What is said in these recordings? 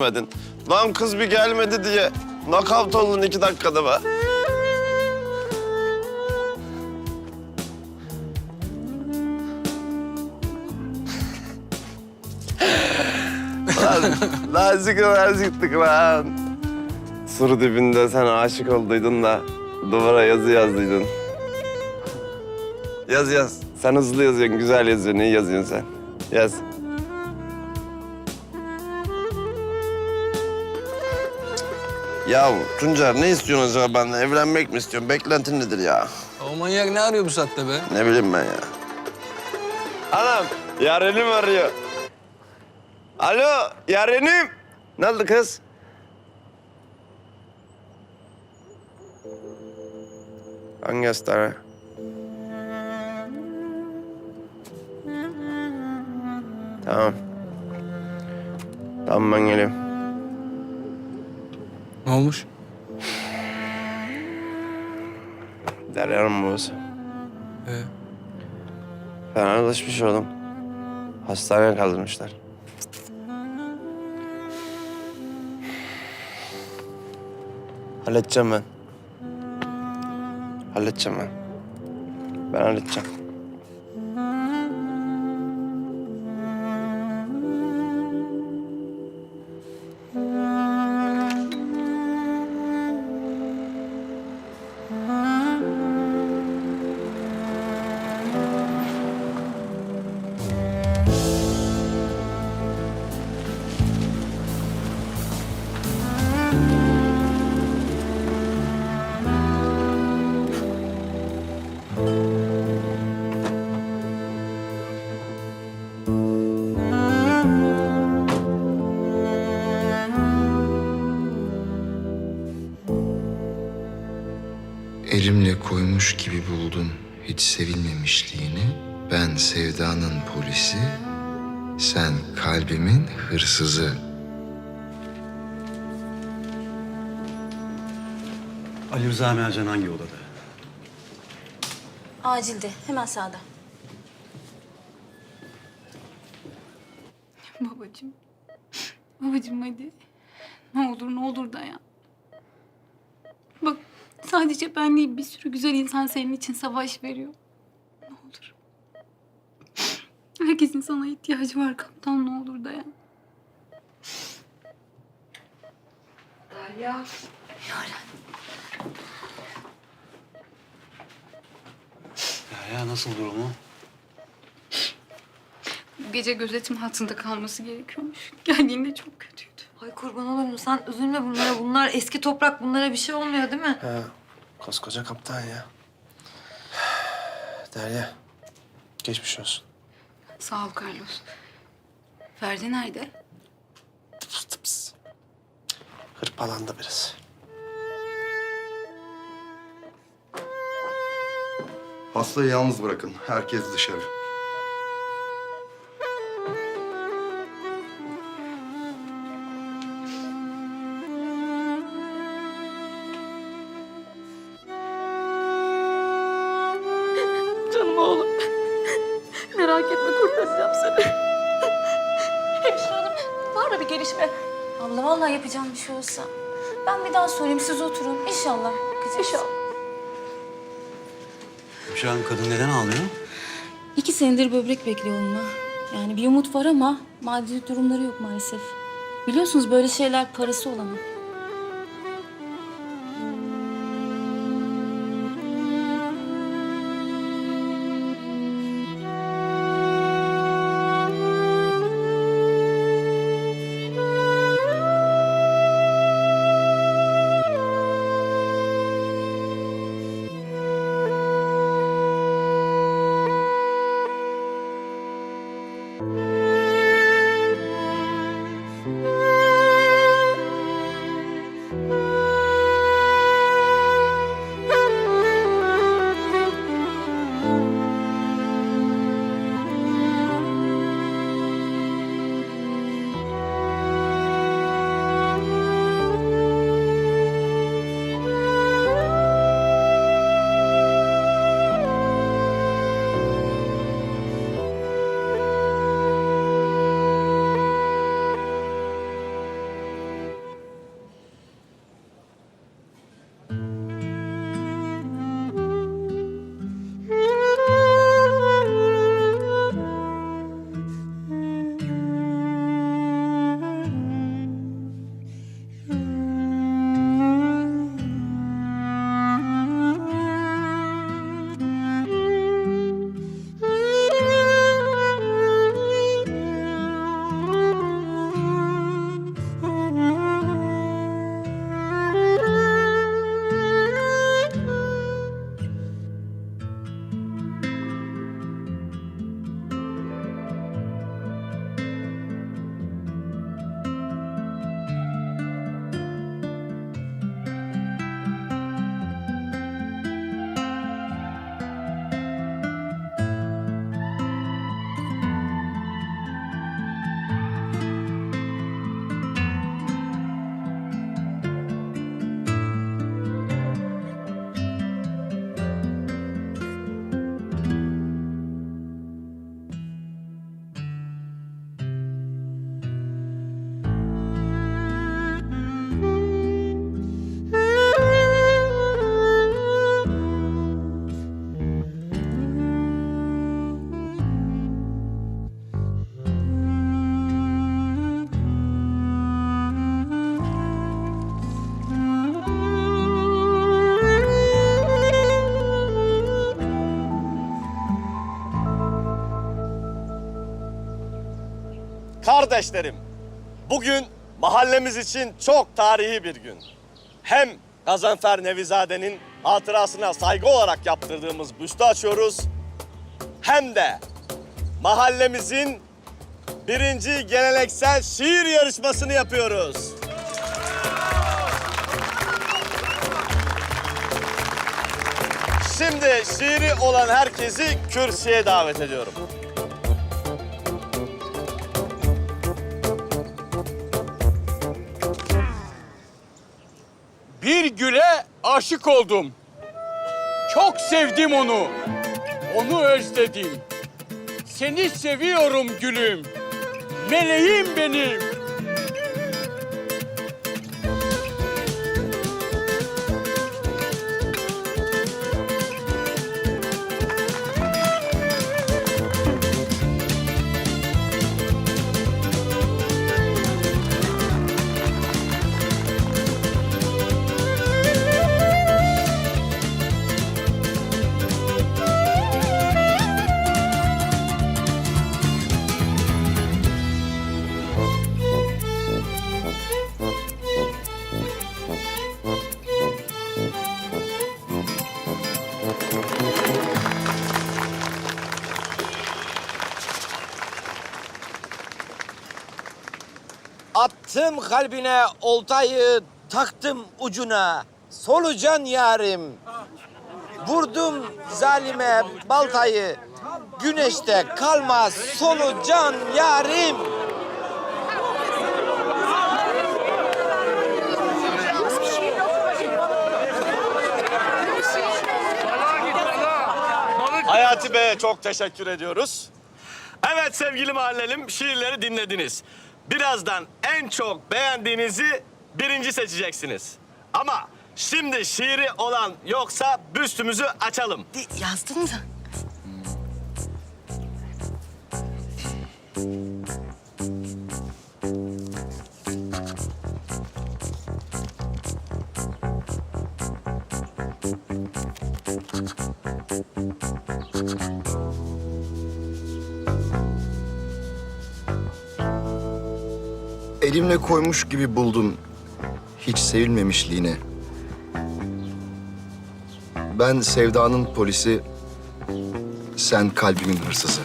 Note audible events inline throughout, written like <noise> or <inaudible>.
gelmedin. Lan kız bir gelmedi diye nakavt oldun iki dakikada be. lan nazik naziktik lan. Sur dibinde sen aşık olduydun da duvara yazı yazdıydın. Yaz yaz. Sen hızlı yazıyorsun, güzel yazıyorsun. İyi yazıyorsun sen. Yaz. Ya Tuncer ne istiyorsun acaba benden? Evlenmek mi istiyorsun? Beklentin nedir ya? O manyak ne arıyor bu saatte be? Ne bileyim ben ya. Anam, yarenim arıyor. Alo, yarenim. Ne oldu kız? Hangi hastane? Tamam. Tamam ben geliyorum. Ne olmuş? Derya'nın babası. Ee, Fenerleşmiş oğlum. Hastaneye kaldırmışlar. Halledeceğim ben. Halledeceğim ben. Ben halledeceğim. Koymuş gibi buldum hiç sevilmemişliğini. Ben sevdanın polisi, sen kalbimin hırsızı. Ali Rıza Mercan hangi odada? Acilde, hemen sağda. <laughs> Babacığım. Babacığım hadi. Ne olur ne olur dayan. Bak sadece ben değil bir sürü güzel insan senin için savaş veriyor. Ne olur. Herkesin sana ihtiyacı var kaptan ne olur dayan. Ya, ya nasıl durumu? Bu gece gözetim altında kalması gerekiyormuş. Geldiğinde çok kötüydü. Ay kurban olurum sen üzülme bunlara. Bunlar eski toprak bunlara bir şey olmuyor değil mi? Ha, koskoca kaptan ya. <sighs> Derya, geçmiş olsun. Sağ ol Carlos. Ferdi nerede? Tıps tıps. Hırpalandı biraz. Hastayı yalnız bırakın. Herkes dışarı. Kurtaracağım seni. Hemşire hanım, var mı bir gelişme? Abla vallahi yapacağım bir şey olsa. Ben bir daha söyleyeyim, siz oturun. İnşallah bakacağız. İnşallah. Hemşire hanım kadın neden ağlıyor? İki senedir böbrek bekliyor onunla. Yani bir umut var ama maddi durumları yok maalesef. Biliyorsunuz böyle şeyler parası olamaz. Kardeşlerim, bugün mahallemiz için çok tarihi bir gün. Hem Gazanfer Nevizade'nin hatırasına saygı olarak yaptırdığımız büstü açıyoruz. Hem de mahallemizin birinci geleneksel şiir yarışmasını yapıyoruz. Şimdi şiiri olan herkesi kürsüye davet ediyorum. Bir güle aşık oldum. Çok sevdim onu. Onu özledim. Seni seviyorum gülüm. Meleğim benim. Attım kalbine oltayı, taktım ucuna. Solucan yarim. Vurdum zalime baltayı. Güneşte kalmaz solucan yarim. Hayati Bey'e çok teşekkür ediyoruz. Evet sevgili mahallelim şiirleri dinlediniz. Birazdan en çok beğendiğinizi birinci seçeceksiniz. Ama şimdi şiiri olan yoksa büstümüzü açalım. Yazdın mı? Elimle koymuş gibi buldum hiç sevilmemişliğini. Ben sevdanın polisi, sen kalbimin hırsızı.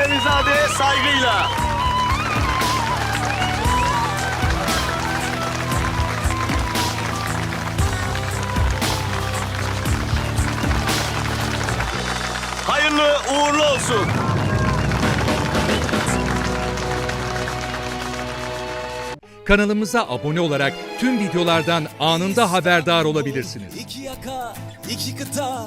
Nevizade'ye saygıyla. Hayırlı uğurlu olsun. Kanalımıza abone olarak tüm videolardan anında haberdar olabilirsiniz. İki yaka, iki kıta,